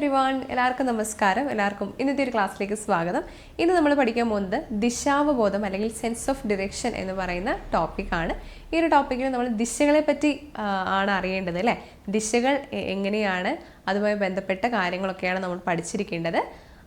Everyone എല്ലാവർക്കും നമസ്കാരം. എല്ലാവർക്കും ഇന്നത്തെ ഒരു ക്ലാസ്സിലേക്ക് സ്വാഗതം. ഇന്ന് നമ്മൾ പഠിക്കാൻ പോകുന്നത് ദിശാവബോധം അല്ലെങ്കിൽ സെൻസ് ഓഫ് ഡിറക്ഷൻ എന്ന് പറയുന്ന ടോപ്പിക്കാണ് ഈ ഒരു ടോപ്പിക്കിൽ നമ്മൾ ദിശകളെ പറ്റി ആണ് അറിയേണ്ടത് അല്ലേ? ദിശകൾ എങ്ങനെയാണ് അതുമായി ബന്ധപ്പെട്ട കാര്യങ്ങളൊക്കെയാണ് നമ്മൾ പഠിച്ചിരിക്കേണ്ടത്.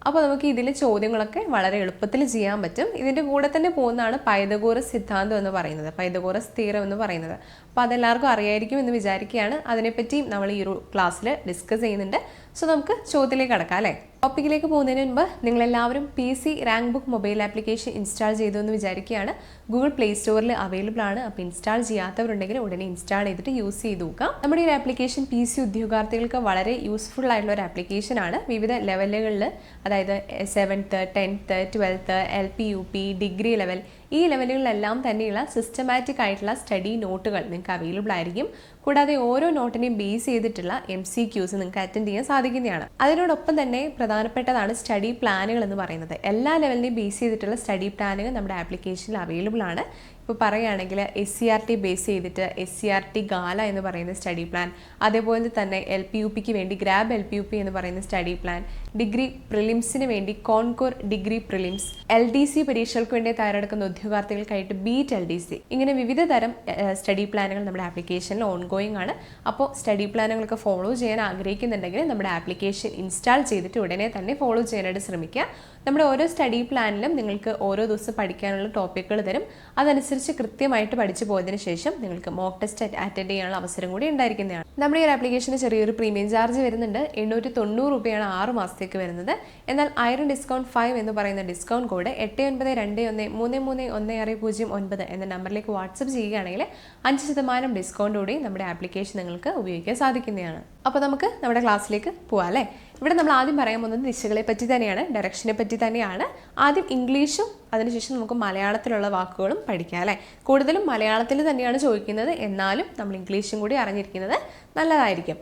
അപ്പോൾ നമുക്ക് ഇതിലെ ചോദ്യങ്ങളൊക്കെ വളരെ എളുപ്പത്തിൽ ചെയ്യാൻ പറ്റും. ഇതിന്റെ കൂടെ തന്നെ പോകുന്നതാണ് പൈതഗോറസ് സിദ്ധാന്തം എന്ന് പറയുന്നത്. പൈതഗോറസ് തീരം എന്ന് പറയുന്നത്. അപ്പോൾ അതെല്ലാവർക്കും അറിയായിരിക്കും എന്ന് വിചാരിക്കുകയാണ്. അതിനെപ്പറ്റി നമ്മൾ ഈ ഒരു ക്ലാസ്സിൽ ഡിസ്കസ് ചെയ്യുന്നുണ്ട്. സോ നമുക്ക് ചോദ്യത്തിലേക്ക് കടക്കാം അല്ലേ? ടോപ്പിക്കിലേക്ക് പോകുന്നതിന് മുൻപ് നിങ്ങളെല്ലാവരും P C rank book mobile application install ചെയ്തു എന്ന് വിചാരിക്കുകയാണ്. ഗൂഗിൾ പ്ലേ സ്റ്റോറിൽ അവൈലബിൾ ആണ്. അപ്പോൾ ഇൻസ്റ്റാൾ ചെയ്യാത്തവരുണ്ടെങ്കിൽ ഉടനെ ഇൻസ്റ്റാൾ ചെയ്തിട്ട് യൂസ് ചെയ്ത് നോക്കാം. നമ്മുടെ ഈ ആപ്ലിക്കേഷൻ പി സി ഉദ്യോഗാർത്ഥികൾക്ക് വളരെ യൂസ്ഫുൾ ആയിട്ടുള്ള ഒരു ആപ്ലിക്കേഷൻ ആണ്. വിവിധ ലെവലുകളിൽ അതായത് seventh tenth twelfth L P U P degree level ഈ ലെവലുകളിലെല്ലാം തന്നെയുള്ള സിസ്റ്റമാറ്റിക് ആയിട്ടുള്ള സ്റ്റഡി നോട്ടുകൾ നിങ്ങൾക്ക് അവൈലബിൾ ആയിരിക്കും. കൂടാതെ ഓരോ നോട്ടിനെയും ബേസ് ചെയ്തിട്ടുള്ള എം സി ക്യൂസ് നിങ്ങൾക്ക് അറ്റൻഡ് ചെയ്യാൻ സാധിക്കുന്നതാണ്. അതിനോടൊപ്പം തന്നെ പ്രധാനപ്പെട്ടതാണ് സ്റ്റഡി പ്ലാനുകൾ എന്ന് പറയുന്നത്. എല്ലാ ലെവലിനെയും ബേസ് ചെയ്തിട്ടുള്ള സ്റ്റഡി പ്ലാനുകൾ നമ്മുടെ ആപ്ലിക്കേഷനിൽ അവൈലബിൾ ആണ്. ഇപ്പോൾ പറയുകയാണെങ്കിൽ S C R T base ചെയ്തിട്ട് S C R T gala എന്ന് പറയുന്ന സ്റ്റഡി പ്ലാൻ അതേപോലെ തന്നെ എൽ പി യു പിക്ക് വേണ്ടി grab L P U P എന്ന് പറയുന്ന സ്റ്റഡി പ്ലാൻ ഡിഗ്രി പ്രിലിംസിന് വേണ്ടി conquer degree prelims L D C പരീക്ഷകൾക്ക് വേണ്ടി തയ്യാറെടുക്കുന്ന ഉദ്യോഗാർത്ഥികൾക്കായിട്ട് ബീറ്റ് എൽ ഡി സി ഇങ്ങനെ വിവിധ തരം സ്റ്റഡി പ്ലാനുകൾ നമ്മുടെ ആപ്ലിക്കേഷനിൽ ഓൺഗോയിങ് ആണ്. അപ്പോൾ സ്റ്റഡി പ്ലാനുകളൊക്കെ ഫോളോ ചെയ്യാൻ ആഗ്രഹിക്കുന്നുണ്ടെങ്കിൽ നമ്മുടെ ആപ്ലിക്കേഷൻ ഇൻസ്റ്റാൾ ചെയ്തിട്ട് ഉടനെ തന്നെ ഫോളോ ചെയ്യാനായിട്ട് ശ്രമിക്കുക. നമ്മുടെ ഓരോ സ്റ്റഡി പ്ലാനിലും നിങ്ങൾക്ക് ഓരോ ദിവസം പഠിക്കാനുള്ള ടോപ്പിക്കുകൾ തരും. അതനുസരിച്ച് കൃത്യമായിട്ട് പഠിച്ചു പോയതിനു ശേഷം നിങ്ങൾക്ക് മോക്ക് ടെസ്റ്റ് അറ്റൻഡ് ചെയ്യാനുള്ള അവസരം കൂടി ഉണ്ടായിരിക്കുന്നതാണ്. നമ്മുടെ ഈ ഒരു ആപ്ലിക്കേഷന് ചെറിയൊരു പ്രീമിയം ചാർജ് വരുന്നുണ്ട്. എണ്ണൂറ്റി തൊണ്ണൂറ് രൂപയാണ് ആറ് മാസത്തേക്ക് വരുന്നത്. എന്നാൽ ഐറൺ ഡിസ്കൗണ്ട് ഫൈവ് എന്ന് പറയുന്ന ഡിസ്കൗണ്ട് കോഡ് എട്ട് ഒൻപത് രണ്ട് ഒന്ന് മൂന്ന് മൂന്ന് ഒന്ന് ആറ് പൂജ്യം ഒൻപത് എന്ന നമ്പറിലേക്ക് വാട്സപ്പ് ചെയ്യുകയാണെങ്കിൽ അഞ്ച് ശതമാനം ഡിസ്കൗണ്ടോടെ നമ്മുടെ ആപ്ലിക്കേഷൻ നിങ്ങൾക്ക് ഉപയോഗിക്കാൻ സാധിക്കുന്നതാണ്. അപ്പോൾ നമുക്ക് നമ്മുടെ ക്ലാസ്സിലേക്ക് പോവാം അല്ലേ? ഇവിടെ നമ്മൾ ആദ്യം പറയാൻ പോകുന്നത് ദിശകളെ പറ്റി തന്നെയാണ് ഡയറക്ഷനെ പറ്റി തന്നെയാണ്. ആദ്യം ഇംഗ്ലീഷും അതിനുശേഷം നമുക്ക് മലയാളത്തിലുള്ള വാക്കുകളും പഠിക്കാം അല്ലേ? കൂടുതലും മലയാളത്തിൽ തന്നെയാണ് ചോദിക്കുന്നത്. എന്നാലും നമ്മൾ ഇംഗ്ലീഷും കൂടി അറിഞ്ഞിരിക്കുന്നത് നല്ലതായിരിക്കും.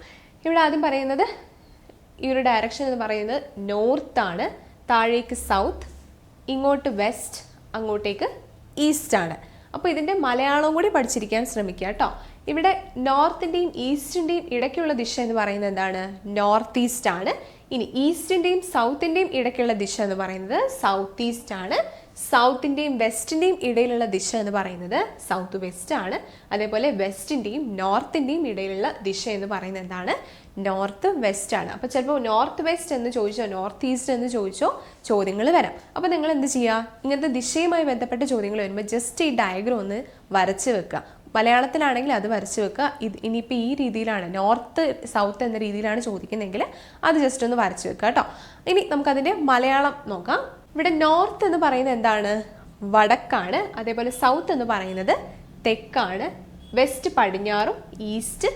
ഇവിടെ ആദ്യം പറയുന്നത് ഈ ഒരു ഡയറക്ഷൻ എന്ന് പറയുന്നത് ആണ് താഴേക്ക് സൗത്ത് ഇങ്ങോട്ട് വെസ്റ്റ് അങ്ങോട്ടേക്ക് ഈസ്റ്റ് ആണ്. അപ്പോൾ ഇതിന്റെ മലയാളവും കൂടി പഠിച്ചിരിക്കാൻ ശ്രമിക്കുക കേട്ടോ. ഇവിടെ നോർത്തിന്റെയും ഈസ്റ്റിന്റെയും ഇടയ്ക്കുള്ള ദിശ എന്ന് പറയുന്നത് എന്താണ്? നോർത്ത് ഈസ്റ്റ് ആണ് ഇനി ഈസ്റ്റിന്റെയും സൗത്തിന്റെയും ഇടയ്ക്കുള്ള ദിശ എന്ന് പറയുന്നത് സൗത്ത് ഈസ്റ്റ് ആണ് സൗത്തിന്റെയും വെസ്റ്റിന്റെയും ഇടയിലുള്ള ദിശ എന്ന് പറയുന്നത് സൗത്ത് വെസ്റ്റ് ആണ് അതേപോലെ വെസ്റ്റിന്റെയും നോർത്തിന്റെയും ഇടയിലുള്ള ദിശ എന്ന് പറയുന്നത് എന്താണ്? നോർത്ത് വെസ്റ്റ് ആണ് അപ്പോൾ ചിലപ്പോൾ നോർത്ത് വെസ്റ്റ് എന്ന് ചോദിച്ചോ നോർത്ത് ഈസ്റ്റ് എന്ന് ചോദിച്ചോ ചോദ്യങ്ങൾ വരാം. അപ്പോൾ നിങ്ങൾ എന്ത് ചെയ്യുക? ഇങ്ങനത്തെ ദിശയുമായി ബന്ധപ്പെട്ട ചോദ്യങ്ങൾ വരുമ്പോൾ ജസ്റ്റ് ഈ ഡയഗ്രം ഒന്ന് വരച്ച് വെക്കുക. മലയാളത്തിലാണെങ്കിൽ അത് വരച്ച് വെക്കുക. ഇത് ഇനിയിപ്പോൾ ഈ രീതിയിലാണ് നോർത്ത് സൗത്ത് എന്ന രീതിയിലാണ് ചോദിക്കുന്നതെങ്കിൽ അത് ജസ്റ്റ് ഒന്ന് വരച്ച് വെക്കുക കേട്ടോ. ഇനി നമുക്കതിന്റെ മലയാളം നോക്കാം. ഇവിടെ നോർത്ത് എന്ന് പറയുന്നത് എന്താണ്? വടക്കാണ്. അതേപോലെ സൗത്ത് എന്ന് പറയുന്നത് തെക്കാണ്. വെസ്റ്റ് പടിഞ്ഞാറും ഈസ്റ്റ്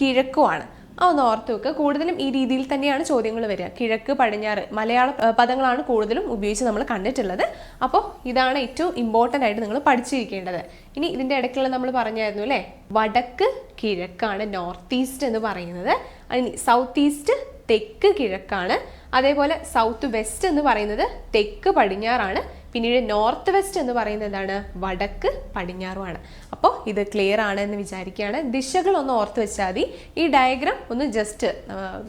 കിഴക്കുമാണ്. ഒന്ന് ഓർത്ത് വെക്കുക കൂടുതലും ഈ രീതിയിൽ തന്നെയാണ് ചോദ്യങ്ങൾ വരിക. കിഴക്ക് പടിഞ്ഞാറ് മലയാള പദങ്ങളാണ് കൂടുതലും ഉപയോഗിച്ച് നമ്മൾ കണ്ടിട്ടുള്ളത്. അപ്പോൾ ഇതാണ് ഏറ്റവും ഇമ്പോർട്ടന്റ് ആയിട്ട് നിങ്ങൾ പഠിച്ചിരിക്കേണ്ടത്. ഇനി ഇതിന്റെ ഇടയ്ക്കുള്ള നമ്മൾ പറഞ്ഞായിരുന്നു അല്ലേ? വടക്ക് കിഴക്കാണ് നോർത്ത് ഈസ്റ്റ് എന്ന് പറയുന്നത്. ഇനി സൗത്ത് ഈസ്റ്റ് തെക്ക് കിഴക്കാണ്. അതേപോലെ സൗത്ത് വെസ്റ്റ് എന്ന് പറയുന്നത് തെക്ക് പടിഞ്ഞാറാണ്. പിന്നീട് നോർത്ത് വെസ്റ്റ് എന്ന് പറയുന്നത് എന്താണ്? വടക്ക് പടിഞ്ഞാറുമാണ്. അപ്പോൾ ഇത് ക്ലിയർ ആണ് എന്ന് വിചാരിക്കുകയാണ്. ദിശകൾ ഒന്ന് ഓർത്ത് വെച്ചാൽ മതി. ഈ ഡയഗ്രാം ഒന്ന് ജസ്റ്റ്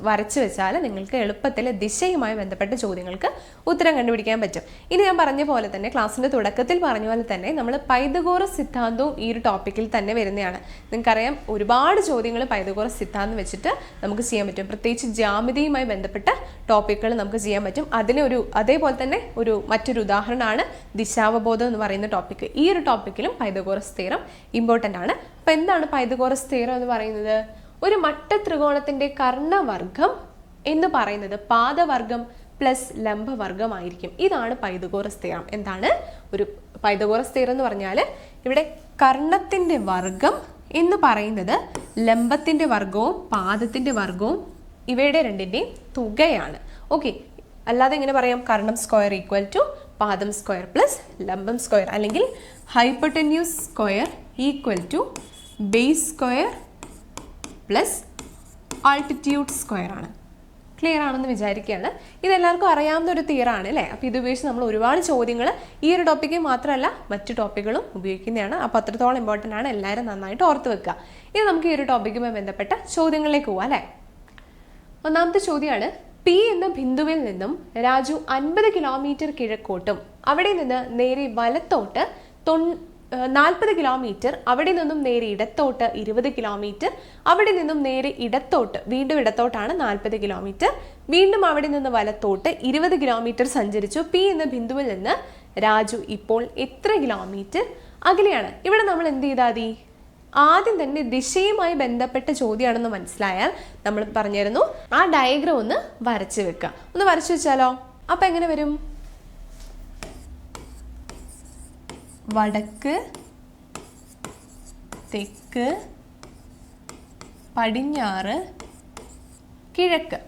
വരച്ച് വെച്ചാൽ നിങ്ങൾക്ക് എളുപ്പത്തിൽ ദിശയുമായി ബന്ധപ്പെട്ട ചോദ്യങ്ങൾക്ക് ഉത്തരം കണ്ടുപിടിക്കാൻ പറ്റും. ഇനി ഞാൻ പറഞ്ഞ പോലെ തന്നെ ക്ലാസ്സിന്റെ തുടക്കത്തിൽ പറഞ്ഞ പോലെ തന്നെ നമ്മൾ പൈതഗോറസ് സിദ്ധാന്തവും ഈ ഒരു ടോപ്പിക്കിൽ തന്നെ വരുന്നതാണ്. നിങ്ങൾക്കറിയാം ഒരുപാട് ചോദ്യങ്ങൾ പൈതഗോറസ് സിദ്ധാന്തം വെച്ചിട്ട് നമുക്ക് ചെയ്യാൻ പറ്റും. പ്രത്യേകിച്ച് ജാമിതിയുമായി ബന്ധപ്പെട്ട ടോപ്പിക്കുകൾ നമുക്ക് ചെയ്യാൻ പറ്റും. അതിനൊരു അതേപോലെ തന്നെ ഒരു മറ്റൊരു ഉദാഹരണമാണ് ദിശാവബോധം എന്ന് പറയുന്ന ടോപ്പിക് ഈ ഒരു ടോപ്പിക്കിലും പൈതഗോറസ് തീരം ഇമ്പോർട്ടന്റ് ആണ്. അപ്പോൾ എന്താണ് പൈതഗോറസ് തീരം എന്ന് പറയുന്നത്? ഒരു മട്ട ത്രികോണത്തിന്റെ കർണവർഗം എന്ന് പറയുന്നത് പാദവർഗം പ്ലസ് ലംബവർഗമായിരിക്കും. ഇതാണ് പൈതഗോറസ് തീരം എന്താണ്? ഒരു പൈതഗോറസ് തീരം എന്ന് പറഞ്ഞാൽ ഇവിടെ കർണത്തിന്റെ വർഗം എന്ന് പറയുന്നത് ലംബത്തിന്റെ വർഗവും പാദത്തിന്റെ വർഗവും ഇവയുടെ രണ്ടിന്റെയും തുകയാണ്. ഓക്കെ അല്ലാതെ എങ്ങനെ പറയാം? കർണം സ്ക്വയർ ഈക്വൽ ടു പാദം സ്ക്വയർ പ്ലസ് ലംബം സ്ക്വയർ. അല്ലെങ്കിൽ hypotenuse square equal to base square plus altitude square ആണ്. ക്ലിയർ ആണെന്ന് വിചാരിക്കുകയാണ്. ഇതെല്ലാവർക്കും അറിയാവുന്ന ഒരു തീറാണ് അല്ലേ? അപ്പോൾ ഇത് ഉപയോഗിച്ച് നമ്മൾ ഒരുപാട് ചോദ്യങ്ങൾ ഈ ഒരു ടോപ്പിക്ക് മാത്രമല്ല മറ്റു ടോപ്പിക്കുകളും ഉപയോഗിക്കുന്നതാണ്. അപ്പോൾ അത്രത്തോളം ഇമ്പോർട്ടന്റ് ആണ്. എല്ലാവരും നന്നായിട്ട് ഓർത്ത് വെക്കുക. ഇനി നമുക്ക് ഈ ഒരു ടോപ്പിക്കുമായി ബന്ധപ്പെട്ട ചോദ്യങ്ങളിലേക്ക് പോവാം അല്ലേ? ഒന്നാമത്തെ ചോദ്യമാണ് പി എന്ന ബിന്ദുവിൽ നിന്നും രാജു അൻപത് കിലോമീറ്റർ കിഴക്കോട്ടും അവിടെ നിന്ന് നേരെ വലത്തോട്ട് നാൽപ്പത് കിലോമീറ്റർ അവിടെ നിന്നും നേരെ ഇടത്തോട്ട് ഇരുപത് കിലോമീറ്റർ അവിടെ നിന്നും നേരെ ഇടത്തോട്ട് വീണ്ടും ഇടത്തോട്ടാണ് നാൽപ്പത് കിലോമീറ്റർ. വീണ്ടും അവിടെ നിന്ന് വലത്തോട്ട് ഇരുപത് കിലോമീറ്റർ സഞ്ചരിച്ചു. പി എന്ന ബിന്ദുവിൽ നിന്ന് രാജു ഇപ്പോൾ എത്ര കിലോമീറ്റർ? അകലെയാണ് ഇവിടെ നമ്മൾ എന്ത് ചെയ്താൽ ആദ്യം തന്നെ ദിശയുമായി ബന്ധപ്പെട്ട ചോദ്യമാണെന്ന് മനസ്സിലായാൽ നമ്മൾ പറഞ്ഞിരുന്നു ആ ഡയഗ്രം ഒന്ന് വരച്ചു വെക്കുക ഒന്ന് വരച്ചു വെച്ചാലോ? അപ്പൊ എങ്ങനെ വരും? വടക്ക് തെക്ക് പടിഞ്ഞാറ് കിഴക്ക്.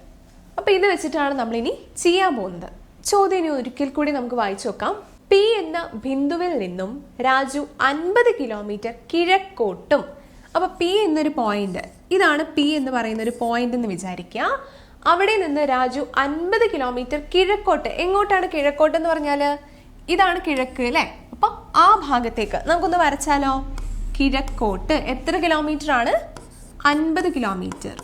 അപ്പൊ ഇത് വെച്ചിട്ടാണ് നമ്മളിനി ചെയ്യാൻ പോകുന്നത്. ചോദ്യം ഇനി ഒരിക്കൽ കൂടി നമുക്ക് വായിച്ചു നോക്കാം. പി എന്ന ബിന്ദുവിൽ നിന്നും രാജു അൻപത് കിലോമീറ്റർ കിഴക്കോട്ടും. അപ്പൊ പി എന്നൊരു പോയിന്റ് ഇതാണ് പി എന്ന് പറയുന്ന ഒരു പോയിന്റ് എന്ന് വിചാരിക്കുക. അവിടെ നിന്ന് രാജു അൻപത് കിലോമീറ്റർ കിഴക്കോട്ട്. എങ്ങോട്ടാണ് കിഴക്കോട്ട് എന്ന് പറഞ്ഞാൽ? ഇതാണ് കിഴക്ക് അല്ലേ? അപ്പൊ ആ ഭാഗത്തേക്ക് നമുക്കൊന്ന് വരച്ചാലോ? കിഴക്കോട്ട്. എത്ര കിലോമീറ്റർ ആണ് അൻപത് കിലോമീറ്റർ.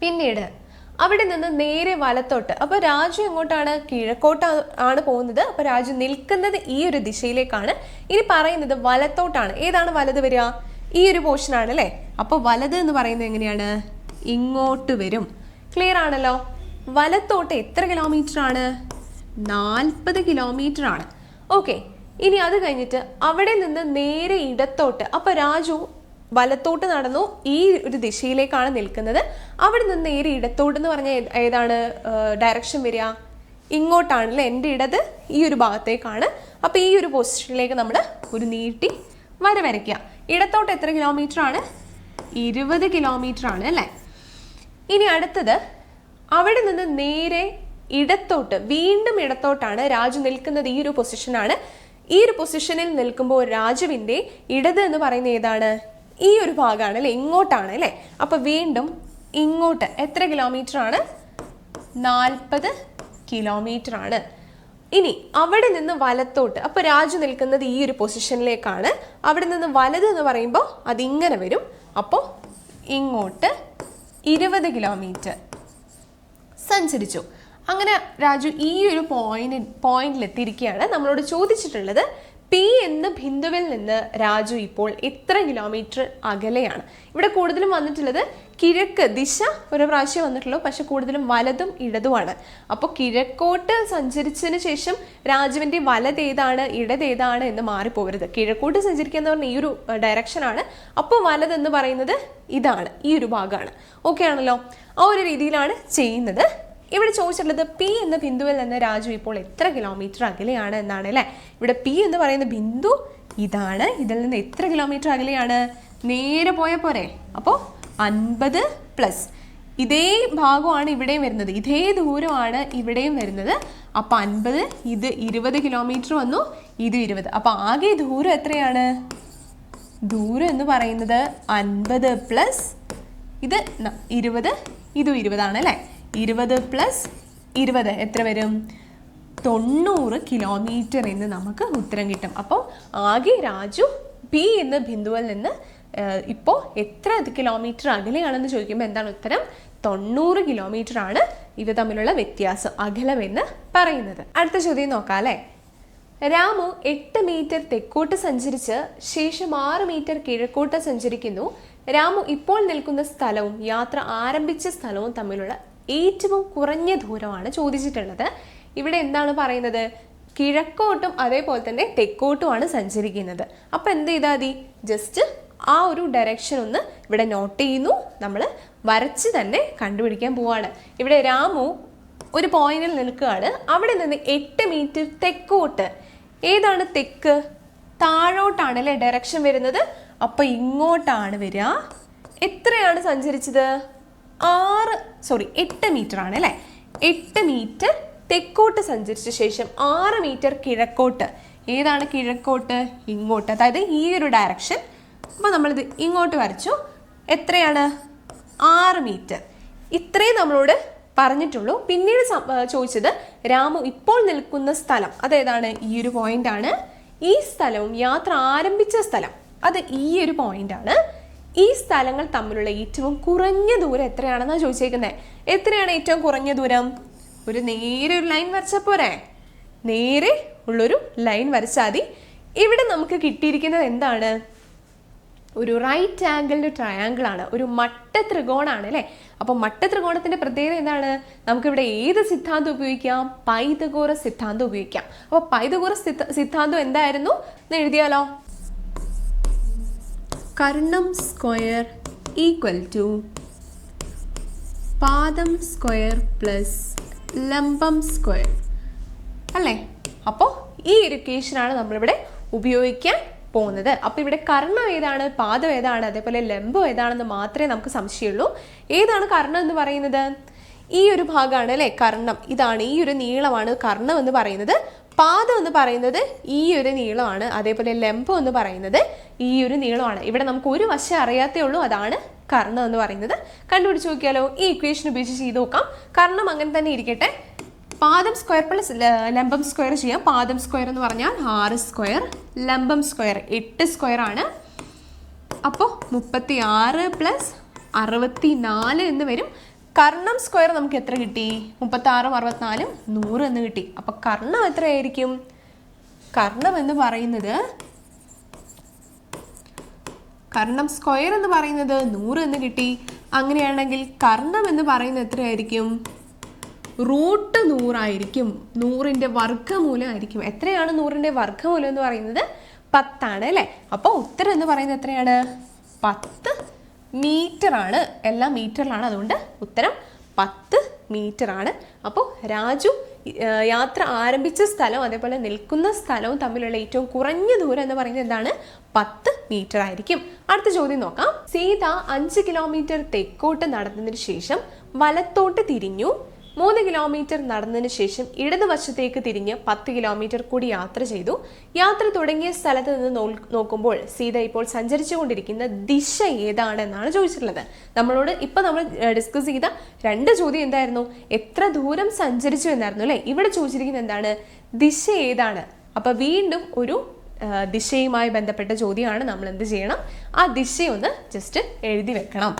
പിന്നീട് അവിടെ നിന്ന് നേരെ വലത്തോട്ട്. അപ്പൊ രാജു എങ്ങോട്ടാണ്? കിഴക്കോട്ട് ആണ് പോകുന്നത്. അപ്പൊ രാജു നിൽക്കുന്നത് ഈ ഒരു ദിശയിലേക്കാണ്. ഇനി പറയുന്നത് വലത്തോട്ടാണ്. ഏതാണ് വലത് വരിക? ഈ ഒരു പോർഷൻ ആണ് അല്ലേ? അപ്പൊ വലത് എന്ന് പറയുന്നത് എങ്ങനെയാണ്? ഇങ്ങോട്ട് വരും. ക്ലിയർ ആണല്ലോ? വലത്തോട്ട് എത്ര കിലോമീറ്റർ ആണ്? നാൽപ്പത് കിലോമീറ്റർ ആണ്. ഓക്കെ ഇനി അത് കഴിഞ്ഞിട്ട് അവിടെ നിന്ന് നേരെ ഇടത്തോട്ട്. അപ്പൊ രാജു വലത്തോട്ട് നടന്നു ഈ ഒരു ദിശയിലേക്കാണ് നിൽക്കുന്നത്. അവിടെ നിന്ന് നേരെ ഇടത്തോട്ട് എന്ന് പറഞ്ഞ ഏതാണ് ഡയറക്ഷൻ വരിക? ഇങ്ങോട്ടാണല്ലേ എന്റെ ഇടത് ഈ ഒരു ഭാഗത്തേക്കാണ്. അപ്പോൾ ഈ ഒരു പൊസിഷനിലേക്ക് നമ്മൾ ഒരു നീട്ടി വര വരയ്ക്കുക. ഇടത്തോട്ട് എത്ര കിലോമീറ്റർ ആണ്? ഇരുപത് കിലോമീറ്റർ ആണ് അല്ലേ? ഇനി അടുത്തത് അവിടെ നിന്ന് നേരെ ഇടത്തോട്ട് വീണ്ടും ഇടത്തോട്ടാണ് രാജു നിൽക്കുന്നത് ഈ ഒരു പൊസിഷനാണ് ഈ ഒരു പൊസിഷനിൽ നിൽക്കുമ്പോൾ രാജുവിന്റെ ഇടത് എന്ന് പറയുന്നത് ഏതാണ്? ഈ ഒരു ഭാഗമാണ് അല്ലേ? ഇങ്ങോട്ടാണ് അല്ലേ? അപ്പം വീണ്ടും ഇങ്ങോട്ട് എത്ര കിലോമീറ്റർ ആണ് നാൽപ്പത് കിലോമീറ്റർ ആണ് ഇനി അവിടെ നിന്ന് വലത്തോട്ട് അപ്പോൾ രാജു നിൽക്കുന്നത് ഈ ഒരു പൊസിഷനിലേക്കാണ്. അവിടെ നിന്ന് വലത് എന്ന് പറയുമ്പോൾ അതിങ്ങനെ വരും. അപ്പോൾ ഇങ്ങോട്ട് ഇരുപത് കിലോമീറ്റർ സഞ്ചരിച്ചു. അങ്ങനെ രാജു ഈ ഒരു പോയിന്റ് പോയിന്റിൽ എത്തിയിരിക്കുകയാണ് നമ്മളോട് ചോദിച്ചിട്ടുള്ളത് പി എന്ന ബിന്ദുവിൽ നിന്ന് രാജു ഇപ്പോൾ എത്ര കിലോമീറ്റർ അകലെയാണ്. ഇവിടെ കൂടുതലും വന്നിട്ടുള്ളത് കിഴക്ക് ദിശ ഒരു പ്രാവശ്യം വന്നിട്ടുള്ളൂ പക്ഷെ കൂടുതലും വലതും ഇടതുമാണ്. അപ്പോൾ കിഴക്കോട്ട് സഞ്ചരിച്ചതിന് ശേഷം രാജുവിന്റെ വലത് ഏതാണ് ഇടത് ഏതാണ് എന്ന് മാറിപ്പോകരുത്. കിഴക്കോട്ട് സഞ്ചരിക്കുക എന്ന് പറഞ്ഞ ഈ ഒരു ഡയറക്ഷനാണ് അപ്പോൾ വലത് എന്ന് പറയുന്നത് ഇതാണ് ഈ ഒരു ഭാഗമാണ്. ഓക്കെ ആണല്ലോ? ആ ഒരു രീതിയിലാണ് ചെയ്യുന്നത്. ഇവിടെ ചോദിച്ചിട്ടുള്ളത് പി എന്ന ബിന്ദുവിൽ നിന്ന് രാജു ഇപ്പോൾ എത്ര കിലോമീറ്റർ അകലെയാണ് എന്നാണ് അല്ലേ? ഇവിടെ പി എന്ന് പറയുന്ന ബിന്ദു ഇതാണ്. ഇതിൽ നിന്ന് എത്ര കിലോമീറ്റർ അകലെയാണ്? നേരെ പോയ പോരെ. അപ്പോൾ അൻപത് പ്ലസ് ഇതേ ഭാഗമാണ് ഇവിടെയും വരുന്നത്. ഇതേ ദൂരമാണ് ഇവിടെയും വരുന്നത്. അപ്പോൾ അൻപത് ഇത് ഇരുപത് കിലോമീറ്റർ വന്നു ഇത് ഇരുപത്. അപ്പോൾ ആകെ ദൂരം എത്രയാണ്? ദൂരം എന്ന് പറയുന്നത് അൻപത് പ്ലസ് ഇത് ഇരുപത് ഇതും ഇരുപതാണ് അല്ലേ? ഇരുപത് പ്ലസ് ഇരുപത്. എത്ര വരും? തൊണ്ണൂറ് കിലോമീറ്റർ എന്ന് നമുക്ക് ഉത്തരം കിട്ടും. അപ്പോൾ ആകെ രാജു പി എന്ന ബിന്ദുവിൽ നിന്ന് ഇപ്പോൾ എത്ര കിലോമീറ്റർ അകലെയാണെന്ന് ചോദിക്കുമ്പോൾ എന്താണ് ഉത്തരം? തൊണ്ണൂറ് കിലോമീറ്റർ ആണ് ഇവ തമ്മിലുള്ള വ്യത്യാസം അകലമെന്ന് പറയുന്നത്. അടുത്ത ചോദ്യം നോക്കാം അല്ലേ? രാമു എട്ട് മീറ്റർ തെക്കോട്ട് സഞ്ചരിച്ച് ശേഷം ആറ് മീറ്റർ കിഴക്കോട്ട് സഞ്ചരിക്കുന്നു. രാമു ഇപ്പോൾ നിൽക്കുന്ന സ്ഥലവും യാത്ര ആരംഭിച്ച സ്ഥലവും തമ്മിലുള്ള ഏറ്റവും കുറഞ്ഞ ദൂരമാണ് ചോദിച്ചിട്ടുള്ളത്. ഇവിടെ എന്താണ് പറയുന്നത്? കിഴക്കോട്ടും അതേപോലെ തന്നെ തെക്കോട്ടുമാണ് സഞ്ചരിക്കുന്നത്. അപ്പം എന്ത് ചെയ്താൽ മതി? ജസ്റ്റ് ആ ഒരു ഡയറക്ഷൻ ഒന്ന് ഇവിടെ നോട്ട് ചെയ്യുന്നു. നമ്മൾ വരച്ച് തന്നെ കണ്ടുപിടിക്കാൻ പോവാണ്. ഇവിടെ രാമു ഒരു പോയിന്റിൽ നിൽക്കുകയാണ്. അവിടെ നിന്ന് എട്ട് മീറ്റർ തെക്കോട്ട്. ഏതാണ് തെക്ക്? താഴോട്ടാണ് അല്ലേ ഡയറക്ഷൻ വരുന്നത്? അപ്പോൾ ഇങ്ങോട്ടാണ് വരിക. എത്രയാണ് സഞ്ചരിച്ചത്? ആറ് സോറി എട്ട് മീറ്റർ ആണ് അല്ലേ? എട്ട് മീറ്റർ തെക്കോട്ട് സഞ്ചരിച്ച ശേഷം ആറ് മീറ്റർ കിഴക്കോട്ട്. ഏതാണ് കിഴക്കോട്ട്? ഇങ്ങോട്ട്. അതായത് ഈ ഒരു ഡയറക്ഷൻ അപ്പോൾ നമ്മളിത് ഇങ്ങോട്ട് വരച്ചു. എത്രയാണ്? ആറ് മീറ്റർ ഇത്രയും നമ്മളോട് പറഞ്ഞിട്ടുള്ളൂ. പിന്നീട് ചോദിച്ചത് രാമു ഇപ്പോൾ നിൽക്കുന്ന സ്ഥലം. അതേതാണ് ഈ ഒരു പോയിന്റ് ആണ്. ഈ സ്ഥലവും യാത്ര ആരംഭിച്ച സ്ഥലം. അത് ഈ ഒരു പോയിന്റ് ആണ്. ഈ സ്ഥലങ്ങൾ തമ്മിലുള്ള ഏറ്റവും കുറഞ്ഞ ദൂരം എത്രയാണെന്നാണ് ചോദിച്ചേക്കുന്നത് എത്രയാണ് ഏറ്റവും കുറഞ്ഞ ദൂരം? ഒരു നേരെ ഒരു ലൈൻ വരച്ചാൽ പോരെ? നേരെ ഉള്ളൊരു ലൈൻ വരച്ചാൽ മതി. ഇവിടെ നമുക്ക് കിട്ടിയിരിക്കുന്നത് എന്താണ്? ഒരു റൈറ്റ് ആംഗിളിന്റെ ട്രയാങ്കിൾ ആണ്. ഒരു മട്ട ത്രികോണാണ് അല്ലേ? അപ്പോൾ മട്ട ത്രികോണത്തിന്റെ പ്രത്യേകത എന്താണ്? നമുക്കിവിടെ ഏത് സിദ്ധാന്തം ഉപയോഗിക്കാം? പൈതഗോറ സിദ്ധാന്തം ഉപയോഗിക്കാം. അപ്പോൾ പൈതഗോറ സിദ്ധാന്തം എന്തായിരുന്നു? എന്ന് എഴുതിയാലോ? കർണം സ്ക്വയർ ഈക്വൽ ടു പാദം സ്ക്വയർ പ്ലസ് ലംബം സ്ക്വയർ. അല്ലേ? അപ്പോൾ ഈ ഒരു ഇക്വേഷനാണ് നമ്മളിവിടെ ഉപയോഗിക്കാൻ പോകുന്നത്. അപ്പോൾ ഇവിടെ കർണം ഏതാണ് പാദം ഏതാണ് അതേപോലെ ലംബം ഏതാണെന്ന് മാത്രമേ നമുക്ക് സംശയമുള്ളൂ. ഏതാണ് കർണം എന്ന് പറയുന്നത്? ഈ ഒരു ഭാഗമാണ് അല്ലേ കർണം. ഇതാണ് ഈ ഒരു നീളമാണ് കർണം എന്ന് പറയുന്നത്. പാദം എന്ന് പറയുന്നത് ഈ ഒരു നീളമാണ് അതേപോലെ ലംബം എന്ന് പറയുന്നത് ഈ ഒരു നീളമാണ്. ഇവിടെ നമുക്ക് ഒരു വശം അറിയാത്തേ ഉള്ളൂ അതാണ് കർണം എന്ന് പറയുന്നത്. കണ്ടുപിടിച്ച് നോക്കിയാലോ ഈ ഇക്വേഷൻ ഉപയോഗിച്ച് ചെയ്ത് നോക്കാം. കർണം അങ്ങനെ തന്നെ ഇരിക്കട്ടെ. പാദം സ്ക്വയർ പ്ലസ് ലംബം സ്ക്വയർ ചെയ്യാം. പാദം സ്ക്വയർ എന്ന് പറഞ്ഞാൽ ആറ് സ്ക്വയർ ലംബം സ്ക്വയർ എട്ട് സ്ക്വയർ ആണ്. അപ്പോൾ മുപ്പത്തി ആറ് പ്ലസ് അറുപത്തി നാല് എന്ന് വരും. കർണം സ്ക്വയർ നമുക്ക് എത്ര കിട്ടി? മുപ്പത്തി ആറും അറുപത്തിനാലും നൂറ് എന്ന് കിട്ടി. അപ്പോൾ കർണം എത്രയായിരിക്കും? കർണം എന്ന് പറയുന്നത് കർണം സ്ക്വയർ എന്ന് പറയുന്നത് നൂറ് എന്ന് കിട്ടി. അങ്ങനെയാണെങ്കിൽ കർണം എന്ന് പറയുന്നത് എത്രയായിരിക്കും? റൂട്ട് നൂറായിരിക്കും നൂറിന്റെ വർഗമൂലം ആയിരിക്കും. എത്രയാണ് നൂറിന്റെ വർഗമൂലം എന്ന് പറയുന്നത്? പത്താണ് അല്ലേ? അപ്പോൾ ഉത്തരം എന്ന് പറയുന്നത് എത്രയാണ്? പത്ത്. മീറ്റർ ആണ് എല്ലാം മീറ്ററിലാണ് അതുകൊണ്ട് ഉത്തരം പത്ത് മീറ്റർ ആണ് അപ്പോൾ രാജു യാത്ര ആരംഭിച്ച സ്ഥലവും അതേപോലെ നിൽക്കുന്ന സ്ഥലവും തമ്മിലുള്ള ഏറ്റവും കുറഞ്ഞ ദൂരം എന്ന് പറയുന്നത് എന്താണ്? പത്ത് മീറ്റർ ആയിരിക്കും അടുത്ത ചോദ്യം നോക്കാം. സീത അഞ്ച് കിലോമീറ്റർ തെക്കോട്ട് നടന്നതിന് ശേഷം വലത്തോട്ട് തിരിഞ്ഞു. മൂന്ന് കിലോമീറ്റർ നടന്നതിന് ശേഷം ഇടതുവശത്തേക്ക് തിരിഞ്ഞ് പത്ത് കിലോമീറ്റർ കൂടി യാത്ര ചെയ്തു. യാത്ര തുടങ്ങിയ സ്ഥലത്ത് നിന്ന് നോക്കുമ്പോൾ സീത ഇപ്പോൾ സഞ്ചരിച്ചുകൊണ്ടിരിക്കുന്ന ദിശ ഏതാണെന്നാണ് ചോദിച്ചിട്ടുള്ളത്. നമ്മളോട് ഇപ്പൊ നമ്മൾ ഡിസ്കസ് ചെയ്ത രണ്ട് ചോദ്യം എന്തായിരുന്നു? എത്ര ദൂരം സഞ്ചരിച്ചു എന്നായിരുന്നു അല്ലെ? ഇവിടെ ചോദിച്ചിരിക്കുന്നത് എന്താണ്? ദിശ ഏതാണ്? അപ്പൊ വീണ്ടും ഒരു ദിശയുമായി ബന്ധപ്പെട്ട ചോദ്യമാണ്. നമ്മൾ എന്ത് ചെയ്യണം? ആ ദിശയൊന്ന് ജസ്റ്റ് എഴുതി വെക്കണം.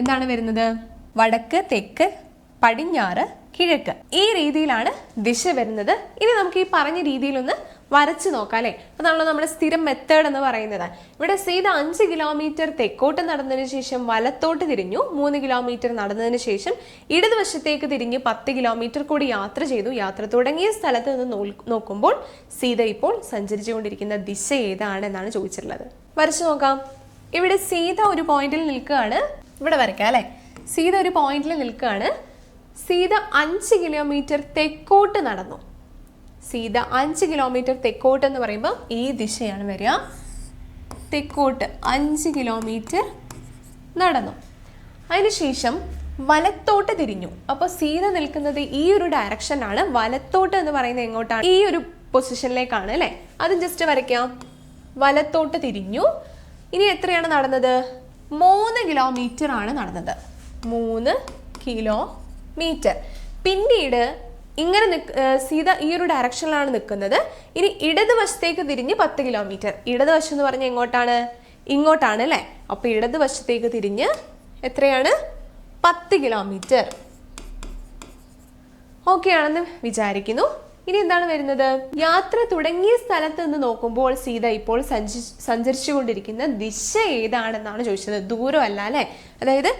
എന്താണ് വരുന്നത്? വടക്ക് തെക്ക് പടിഞ്ഞാറ് കിഴക്ക്. ഈ രീതിയിലാണ് ദിശ വരുന്നത്. ഇനി നമുക്ക് ഈ പറഞ്ഞ രീതിയിലൊന്ന് വരച്ചു നോക്കാം അല്ലേ? അതാണല്ലോ നമ്മുടെ സ്ഥിരം മെത്തേഡ് എന്ന് പറയുന്നത്. ഇവിടെ സീത അഞ്ച് കിലോമീറ്റർ തെക്കോട്ട് നടന്നതിന് ശേഷം വലത്തോട്ട് തിരിഞ്ഞു മൂന്ന് കിലോമീറ്റർ നടന്നതിന് ശേഷം ഇടതുവശത്തേക്ക് തിരിഞ്ഞ് പത്ത് കിലോമീറ്റർ കൂടി യാത്ര ചെയ്തു. യാത്ര തുടങ്ങിയ സ്ഥലത്ത് നിന്ന് നോക്കുമ്പോൾ സീത ഇപ്പോൾ സഞ്ചരിച്ചുകൊണ്ടിരിക്കുന്ന ദിശ ഏതാണ് എന്നാണ് ചോദിച്ചിട്ടുള്ളത്. വരച്ചു നോക്കാം. ഇവിടെ സീത ഒരു പോയിന്റിൽ നിൽക്കുകയാണ്. ഇവിടെ വരയ്ക്കാം അല്ലേ? സീത ഒരു പോയിന്റിൽ നിൽക്കുകയാണ്. സീത അഞ്ച് കിലോമീറ്റർ തെക്കോട്ട് നടന്നു. സീത അഞ്ച് കിലോമീറ്റർ തെക്കോട്ട് എന്ന് പറയുമ്പോൾ ഈ ദിശയാണ് വരിക. തെക്കോട്ട് അഞ്ച് കിലോമീറ്റർ നടന്നു. അതിനുശേഷം വലത്തോട്ട് തിരിഞ്ഞു. അപ്പോൾ സീത നിൽക്കുന്നത് ഈ ഒരു ഡയറക്ഷനാണ് വലത്തോട്ട് എന്ന് പറയുന്നത് എങ്ങോട്ടാണ്? ഈ ഒരു പൊസിഷനിലേക്കാണ് അല്ലേ? അതും ജസ്റ്റ് വരയ്ക്കാം. വലത്തോട്ട് തിരിഞ്ഞു. ഇനി എത്രയാണ് നടന്നത്? മൂന്ന് കിലോമീറ്റർ ആണ് നടന്നത്. മൂന്ന് കിലോമീറ്റർ പിന്നീട് ഇങ്ങനെ നിക്ക് സീത ഈ ഒരു ഡയറക്ഷനിലാണ് നിൽക്കുന്നത്. ഇനി ഇടതുവശത്തേക്ക് തിരിഞ്ഞ് പത്ത് കിലോമീറ്റർ. ഇടതുവശം എന്ന് പറഞ്ഞാൽ എങ്ങോട്ടാണ്? ഇങ്ങോട്ടാണ് അല്ലേ? അപ്പോൾ ഇടതുവശത്തേക്ക് തിരിഞ്ഞ് എത്രയാണ്? പത്ത് കിലോമീറ്റർ. ഓക്കെ ആണെന്ന് വിചാരിക്കുന്നു. ഇനി എന്താണ് വരുന്നത്? യാത്ര തുടങ്ങിയ സ്ഥലത്ത് നിന്ന് നോക്കുമ്പോൾ സീത ഇപ്പോൾ സഞ്ചി സഞ്ചരിച്ചുകൊണ്ടിരിക്കുന്ന ദിശ ഏതാണെന്നാണ് ചോദിച്ചത്. ദൂരമല്ല അല്ലേ? അതായത്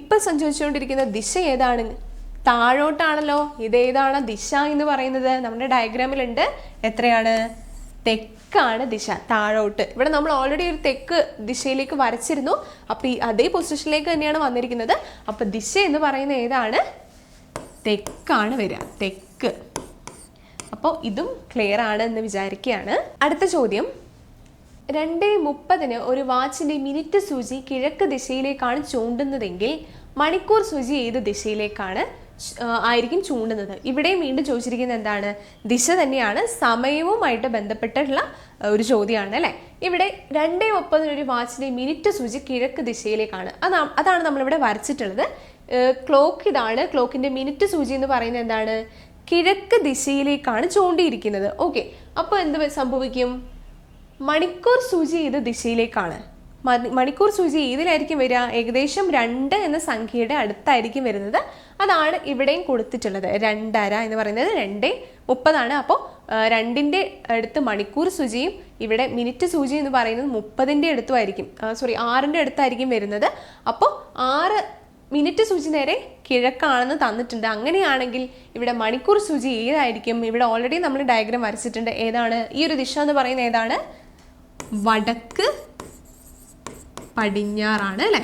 ഇപ്പൊ സഞ്ചരിച്ചുകൊണ്ടിരിക്കുന്ന ദിശ ഏതാണ്? താഴോട്ടാണല്ലോ ഇതേതാണ് ദിശ എന്ന് പറയുന്നത്. നമ്മുടെ ഡയഗ്രാമിലുണ്ട് എത്രയാണ്? തെക്കാണ് ദിശ താഴോട്ട്. ഇവിടെ നമ്മൾ ഓൾറെഡി ഒരു തെക്ക് ദിശയിലേക്ക് വരച്ചിരുന്നു. അപ്പോൾ ഈ അതേ പൊസിഷനിലേക്ക് തന്നെയാണ് വന്നിരിക്കുന്നത്. അപ്പോൾ ദിശ എന്ന് പറയുന്ന ഏതാണ്? തെക്കാണ് വരിക തെക്ക്. അപ്പോൾ ഇതും ക്ലിയർ ആണ് എന്ന് വിചാരിക്കുകയാണ്. അടുത്ത ചോദ്യം. രണ്ട് മുപ്പതിന് ഒരു വാച്ചിന്റെ മിനിറ്റ് സൂചി കിഴക്ക് ദിശയിലേക്കാണ് ചൂണ്ടുന്നതെങ്കിൽ മണിക്കൂർ സൂചി ഏത് ദിശയിലേക്കാണ്? ആയിരിക്കും ചൂണ്ടുന്നത്. ഇവിടെയും വീണ്ടും ചോദിച്ചിരിക്കുന്നത് എന്താണ്? ദിശ തന്നെയാണ് സമയവുമായിട്ട് ബന്ധപ്പെട്ടിട്ടുള്ള ഒരു ചോദ്യമാണ് അല്ലേ? ഇവിടെ രണ്ടേ ഒപ്പതിനൊരു വാച്ചിന്റെ മിനിറ്റ് സൂചി കിഴക്ക് ദിശയിലേക്കാണ്. അതാ അതാണ് നമ്മളിവിടെ വരച്ചിട്ടുള്ളത്. ക്ലോക്ക് ഇതാണ്. ക്ലോക്കിന്റെ മിനിറ്റ് സൂചി എന്ന് പറയുന്നത് എന്താണ്? കിഴക്ക് ദിശയിലേക്കാണ് ചൂണ്ടിയിരിക്കുന്നത്. ഓക്കെ. അപ്പോൾ എന്ത് സംഭവിക്കും? മണിക്കൂർ സൂചി ഇത് ദിശയിലേക്കാണ്. മണിക്കൂർ സൂചി ഏതിലായിരിക്കും വരിക. ഏകദേശം രണ്ട് എന്ന സംഖ്യയുടെ അടുത്തായിരിക്കും വരുന്നത്. അതാണ് ഇവിടെയും കൊടുത്തിട്ടുള്ളത്. രണ്ടര എന്ന് പറയുന്നത് രണ്ടേ മുപ്പതാണ്. അപ്പോൾ രണ്ടിന്റെ അടുത്ത് മണിക്കൂർ സൂചിയും ഇവിടെ മിനിറ്റ് സൂചി എന്ന് പറയുന്നത് മുപ്പതിന്റെ അടുത്തുമായിരിക്കും. സോറി ആറിന്റെ അടുത്തായിരിക്കും വരുന്നത്. അപ്പോൾ ആറ് മിനിറ്റ് സൂചി നേരെ കിഴക്കാണെന്ന് തന്നിട്ടുണ്ട്. അങ്ങനെയാണെങ്കിൽ ഇവിടെ മണിക്കൂർ സൂചി ഏതായിരിക്കും? ഇവിടെ ഓൾറെഡി നമ്മൾ ഡയഗ്രാം വരച്ചിട്ടുണ്ട്. ഏതാണ്? ഈ ഒരു ദിശ എന്ന് പറയുന്നത് ഏതാണ്? വടക്ക് പടിഞ്ഞാറാണ് അല്ലേ?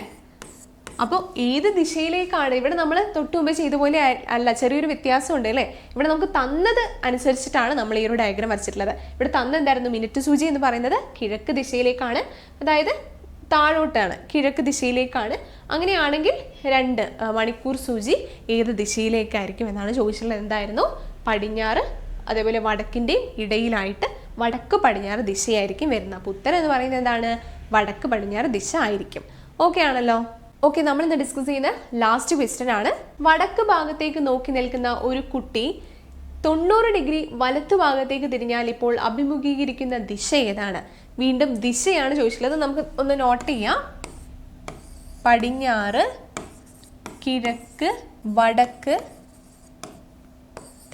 അപ്പോൾ ഏത് ദിശയിലേക്കാണ്? ഇവിടെ നമ്മൾ തൊട്ട് മുമ്പ് ചെയ്ത പോലെ അല്ല ചെറിയൊരു വ്യത്യാസമുണ്ട് അല്ലേ? ഇവിടെ നമുക്ക് തന്നത് അനുസരിച്ചിട്ടാണ് നമ്മൾ ഈ ഒരു ഡയഗ്രാം വരച്ചിട്ടുള്ളത്. ഇവിടെ തന്ന എന്തായിരുന്നു? മിനിറ്റ് സൂചി എന്ന് പറയുന്നത് കിഴക്ക് ദിശയിലേക്കാണ് അതായത് താഴോട്ടാണ് കിഴക്ക് ദിശയിലേക്കാണ്. അങ്ങനെയാണെങ്കിൽ രണ്ട് മണിക്കൂർ സൂചി ഏത് ദിശയിലേക്കായിരിക്കും എന്നാണ് ചോദിച്ചിട്ടുള്ളത്. എന്തായിരുന്നു? പടിഞ്ഞാറ് അതേപോലെ വടക്കിന്റെയും ഇടയിലായിട്ട് വടക്ക് പടിഞ്ഞാറ് ദിശയായിരിക്കും വരുന്നത്. അപ്പോൾ ഉത്തരം എന്ന് പറയുന്നത് എന്താണ്? വടക്ക് പടിഞ്ഞാറ് ദിശ ആയിരിക്കും. ഓക്കെ ആണല്ലോ? ഓക്കെ നമ്മൾ ഇന്ന് ഡിസ്കസ് ചെയ്യുന്ന ലാസ്റ്റ് ക്വസ്റ്റ്യൻ ആണ്. വടക്ക് ഭാഗത്തേക്ക് നോക്കി നിൽക്കുന്ന ഒരു കുട്ടി തൊണ്ണൂറ് ഡിഗ്രി വലത്തു ഭാഗത്തേക്ക് തിരിഞ്ഞാൽ ഇപ്പോൾ അഭിമുഖീകരിക്കുന്ന ദിശ ഏതാണ്? വീണ്ടും ദിശയാണ് ചോദിച്ചിട്ടുള്ളത്. നമുക്ക് ഒന്ന് നോട്ട് ചെയ്യാം. പടിഞ്ഞാറ് കിഴക്ക് വടക്ക്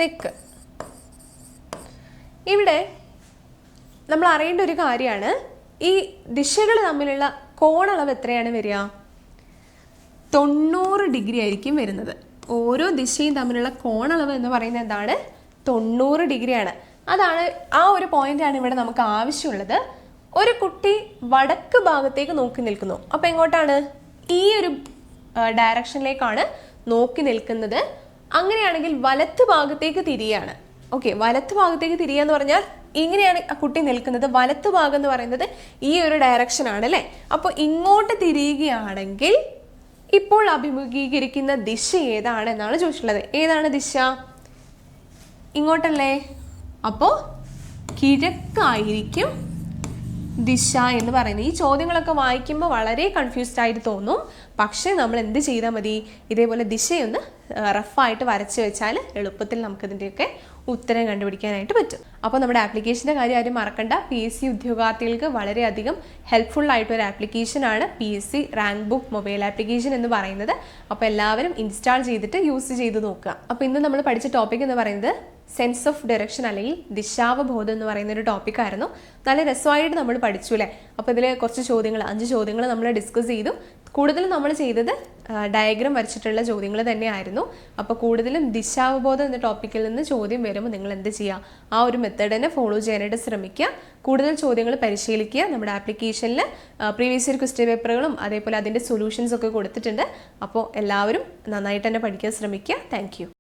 തെക്ക്. ഇവിടെ നമ്മൾ അറിയേണ്ട ഒരു കാര്യമാണ് ഈ ദിശകൾ തമ്മിലുള്ള കോണളവ് എത്രയാണ് വരിക? തൊണ്ണൂറ് ഡിഗ്രി ആയിരിക്കും വരുന്നത്. ഓരോ ദിശയും തമ്മിലുള്ള കോണളവ് എന്ന് പറയുന്നത് എന്താണ്? തൊണ്ണൂറ് ഡിഗ്രിയാണ്. അതാണ് ആ ഒരു പോയിന്റാണ് ഇവിടെ നമുക്ക് ആവശ്യമുള്ളത്. ഒരു കുട്ടി വടക്ക് ഭാഗത്തേക്ക് നോക്കി നിൽക്കുന്നു. അപ്പോൾ എങ്ങോട്ടാണ്? ഈ ഒരു ഡയറക്ഷനിലേക്കാണ് നോക്കി നിൽക്കുന്നത്. അങ്ങനെയാണെങ്കിൽ വലത്ത് ഭാഗത്തേക്ക് തിരിയാണ്. ഓക്കെ വലത്ത് ഭാഗത്തേക്ക് തിരിയുക എന്ന് പറഞ്ഞാൽ ഇങ്ങനെയാണ് ആ കുട്ടി നിൽക്കുന്നത്. വലത്ത് ഭാഗം എന്ന് പറയുന്നത് ഈ ഒരു ഡയറക്ഷൻ ആണ് അല്ലേ? അപ്പോൾ ഇങ്ങോട്ട് തിരിയുകയാണെങ്കിൽ ഇപ്പോൾ അഭിമുഖീകരിക്കുന്ന ദിശ ഏതാണ് എന്നാണ് ചോദിച്ചിട്ടുള്ളത്. ഏതാണ് ദിശ? ഇങ്ങോട്ടല്ലേ? അപ്പോൾ കിഴക്കായിരിക്കും ദിശ എന്ന് പറയുന്നത്. ഈ ചോദ്യങ്ങളൊക്കെ വായിക്കുമ്പോൾ വളരെ കൺഫ്യൂസ്ഡ് ആയിട്ട് തോന്നും. പക്ഷേ നമ്മൾ എന്ത് ചെയ്താൽ മതി? ഇതേപോലെ ദിശയൊന്ന് റഫായിട്ട് വരച്ച് വെച്ചാൽ എളുപ്പത്തിൽ നമുക്കിതിന്റെയൊക്കെ ഉത്തരം കണ്ടുപിടിക്കാനായിട്ട് പറ്റും. അപ്പോൾ നമ്മുടെ ആപ്ലിക്കേഷന്റെ കാര്യം ആരും മറക്കണ്ട. പി എസ് സി ഉദ്യോഗാർത്ഥികൾക്ക് വളരെയധികം ഹെൽപ്ഫുൾ ആയിട്ടൊരു ആപ്ലിക്കേഷനാണ് P S C rank book mobile application എന്ന് പറയുന്നത്. അപ്പോൾ എല്ലാവരും ഇൻസ്റ്റാൾ ചെയ്തിട്ട് യൂസ് ചെയ്ത് നോക്കുക. അപ്പോൾ ഇന്ന് നമ്മൾ പഠിച്ച ടോപ്പിക് എന്ന് പറയുന്നത് സെൻസ് ഓഫ് ഡയറക്ഷൻ അല്ലെങ്കിൽ ദിശാവബോധം എന്ന് പറയുന്ന ഒരു ടോപ്പിക്കായിരുന്നു നല്ല രസമായിട്ട് നമ്മൾ പഠിച്ചു അല്ലേ? അപ്പോൾ ഇതിൽ കുറച്ച് ചോദ്യങ്ങൾ അഞ്ച് ചോദ്യങ്ങൾ നമ്മൾ ഡിസ്കസ് ചെയ്തു. കൂടുതലും നമ്മൾ ചെയ്തത് ഡയഗ്രാം വരച്ചിട്ടുള്ള ചോദ്യങ്ങൾ തന്നെയായിരുന്നു. അപ്പോൾ കൂടുതലും ദിശാവബോധം എന്ന ടോപ്പിക്കിൽ നിന്ന് ചോദ്യം വരുമ്പോൾ നിങ്ങൾ എന്ത് ചെയ്യുക? ആ ഒരു മെത്തേഡ് തന്നെ ഫോളോ ചെയ്യാനായിട്ട് ശ്രമിക്കുക. കൂടുതൽ ചോദ്യങ്ങൾ പരിശീലിക്കുക. നമ്മുടെ ആപ്ലിക്കേഷനിൽ പ്രീവിയസ് ഇയർ ക്വസ്റ്റ്യൻ പേപ്പറുകളും അതേപോലെ അതിന്റെ സൊല്യൂഷൻസ് ഒക്കെ കൊടുത്തിട്ടുണ്ട്. അപ്പോൾ എല്ലാവരും നന്നായിട്ട് തന്നെ പഠിക്കാൻ ശ്രമിക്കുക. താങ്ക്